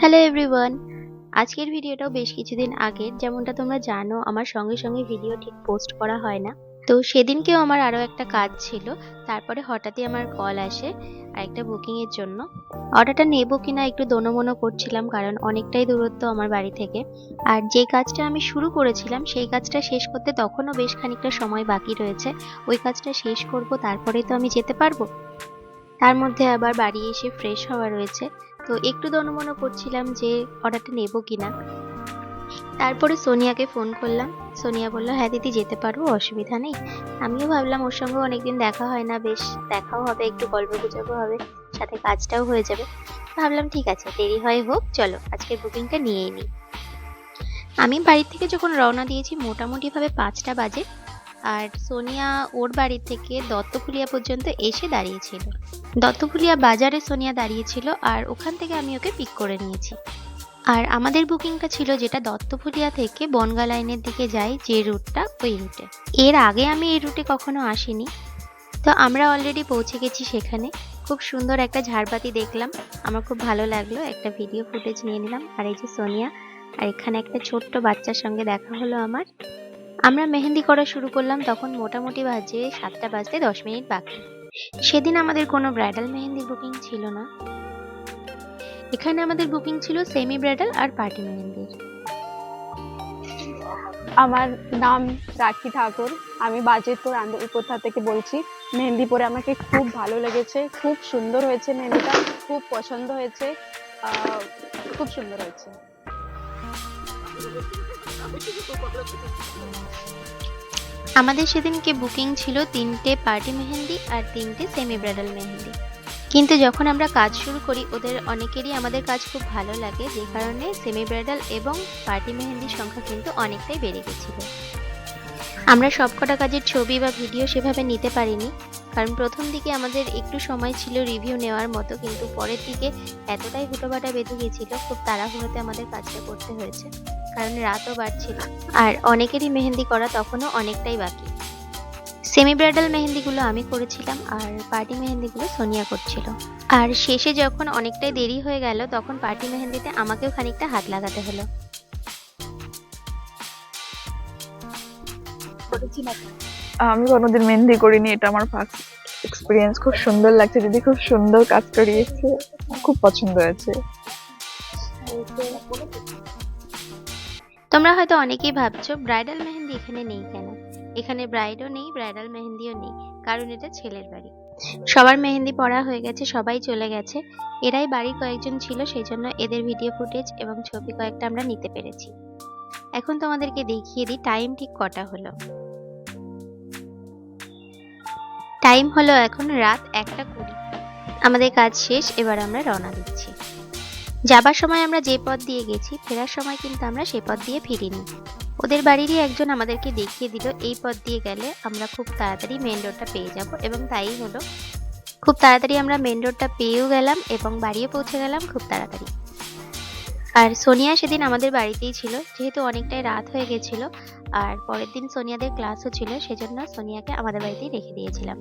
Hello everyone আজকের ভিডিওটাও বেশ কিছুদিন আগে যেমনটা তোমরা জানো, আমার সঙ্গে সঙ্গে ভিডিও ঠিক পোস্ট করা হয় না। তো সেদিনকেও আমার আরও একটা কাজ ছিল। তারপরে হঠাৎই আমার কল আসে আরেকটা বুকিংয়ের জন্য। অর্ডারটা নেব কিনা একটু দোনোমনো করছিলাম, কারণ অনেকটাই দূরত্ব আমার বাড়ি থেকে। আর যে কাজটা আমি শুরু করেছিলাম, সেই কাজটা শেষ করতে তখনও বেশ খানিকটা সময় বাকি রয়েছে। ওই কাজটা শেষ করব, তারপরেই তো আমি যেতে পারব? তার মধ্যে আবার বাড়ি এসে ফ্রেশ হওয়া রয়েছে। তো একটু দনমনো করছিলাম যে অর্ডারটা নেব কিনা। তারপরে সোনিয়াকে ফোন করলাম। সোনিয়া বলল হ্যাঁ দিদি, যেতে পারব অসুবিধা নেই। আমিও ভাবলাম, ওর সঙ্গে অনেকদিন দেখা হয় না, বেশ দেখাও হবে, একটু গল্প গুজবও হবে, সাথে কাজটাও হয়ে যাবে। ভাবলাম, ঠিক আছে, দেরি হয় হোক, চলো, আজকের বুকিংটা নিয়েই নিই। আমি বাড়ির থেকে যখন রওনা দিয়েছি, মোটামুটিভাবে পাঁচটা বাজে। আর সোনিয়া ওর বাড়ি থেকে দত্তফুলিয়া পর্যন্ত এসে দাঁড়িয়েছিল। দত্তফুলিয়া বাজারে সোনিয়া দাঁড়িয়েছিল আর ওখান থেকে আমি ওকে পিক করে নিয়েছি। আর আমাদের বুকিংটা ছিল যেটা দত্তফুলিয়া থেকে বনগা লাইনের দিকে যাই যে রুটটা ওই রুটে এর আগে আমি এই রুটে কখনো আসিনি। তো আমরা অলরেডি পৌঁছে গেছি সেখানে। খুব সুন্দর একটা ঝাড়বাতি দেখলাম। আমার খুব ভালো লাগল। একটা ভিডিও ফুটেজ নিয়ে নিলাম। আর এই যে সোনিয়া, আর এখানে একটা ছোট্ট বাচ্চার সঙ্গে দেখা হলো আমার। আমরা মেহেন্দি করা শুরু করলাম তখন মোটামুটি বাজে সাতটা বাজতে দশ মিনিট বাকি। সেদিন আমাদের কোনো ব্রাইডাল মেহেন্দি বুকিং ছিল না। এখানে আমাদের বুকিং ছিল সেমি ব্রাইডাল আর পার্টি মেহেন্দির। আমার নাম রাখি ঠাকুর। আমি বাজিতপুর আন্দরকোথা থেকে বলছি, মেহেন্দি পরে আমাকে খুব ভালো লেগেছে, খুব সুন্দর হয়েছে মেহেন্দিটা, খুব পছন্দ হয়েছে খুব সুন্দর হয়েছে। আমাদের সেদিনকে বুকিং ছিল তিনটে পার্টি মেহেন্দি আর তিনটে সেমি ব্রাইডাল মেহেন্দি। কিন্তু যখন আমরা কাজ শুরু করি, ওদের অনেকেরই আমাদের কাজ খুব ভালো লাগে, যে কারণে সেমি ব্রাইডাল এবং পার্টি মেহেন্দির সংখ্যা কিন্তু অনেকটাই বেড়ে গেছিল। আমরা সবকটা কাজের ছবি বা ভিডিও সেভাবে নিতে পারিনি, কারণ প্রথম দিকে আমাদের একটু সময় ছিল রিভিউ নেওয়ার মতো, কিন্তু পরের দিকে এতটাই হুটোপাটা বেঁধে গেছিল খুব তাড়াহুড়োতে আমাদের কাজটা করতে হয়েছে, কারণ রাতও বাড়ছিল। আর অনেকেরই মেহেন্দি করা তখনও অনেকটাই বাকি। সেমি ব্রাইডাল মেহেন্দিগুলো আমি করেছিলাম, আর পার্টি মেহেন্দিগুলো সোনিয়া করছিল। আর শেষে যখন অনেকটাই দেরি হয়ে গেল, তখন পার্টি মেহেন্দিতে আমাকেও খানিকটা হাত লাগাতে হলো। আমি কোনোদিন মেহেন্দি করিনি এটা আমার ফার্স্ট এক্সপিরিয়েন্স খুব সুন্দর লাগছে দিদি খুব সুন্দর কাজ করিয়েছে খুব পছন্দ হয়েছে। তোমরা হয়তো অনেকেই ভাবছ ব্রাইডাল মেহেন্দি এখানে নেই কেন? এখানে ব্রাইডও নেই ব্রাইডাল মেহেন্দিও নেই কারণ এটা ছেলের বাড়ি। সবার মেহেন্দি পড়া হয়ে গেছে সবাই চলে গেছে। এরাই বাড়ির কয়েকজন ছিল সেই জন্য এদের ভিডিও ফুটেজ এবং ছবি কয়েকটা আমরা নিতে পেরেছি। এখন তোমাদেরকে দেখিয়ে দিই টাইম ঠিক কটা হলো। টাইম হলো এখন রাত একটা কুড়ি। আমাদের কাজ শেষ, এবার আমরা রওনা দিচ্ছি। যাবার সময় আমরা যে পথ দিয়ে গেছি, ফেরার সময় কিন্তু আমরা সে পথ দিয়ে ফিরিনি। ওদের বাড়িরই একজন আমাদেরকে দেখিয়ে দিল, এই পথ দিয়ে গেলে আমরা খুব তাড়াতাড়ি মেন রোডটা পেয়ে যাব। এবং তাই হলো, খুব তাড়াতাড়ি আমরা মেন রোডটা পেয়েও গেলাম এবং বাড়িও পৌঁছে গেলাম খুব তাড়াতাড়ি। আর সোনিয়া সেদিন আমাদের বাড়িতেই ছিল, যেহেতু অনেকটাই রাত হয়ে গেছিল, আর পরের দিন সোনিয়াদের ক্লাসও ছিল, সেজন্য সোনিয়াকে আমাদের বাড়িতেই রেখে দিয়েছিলাম।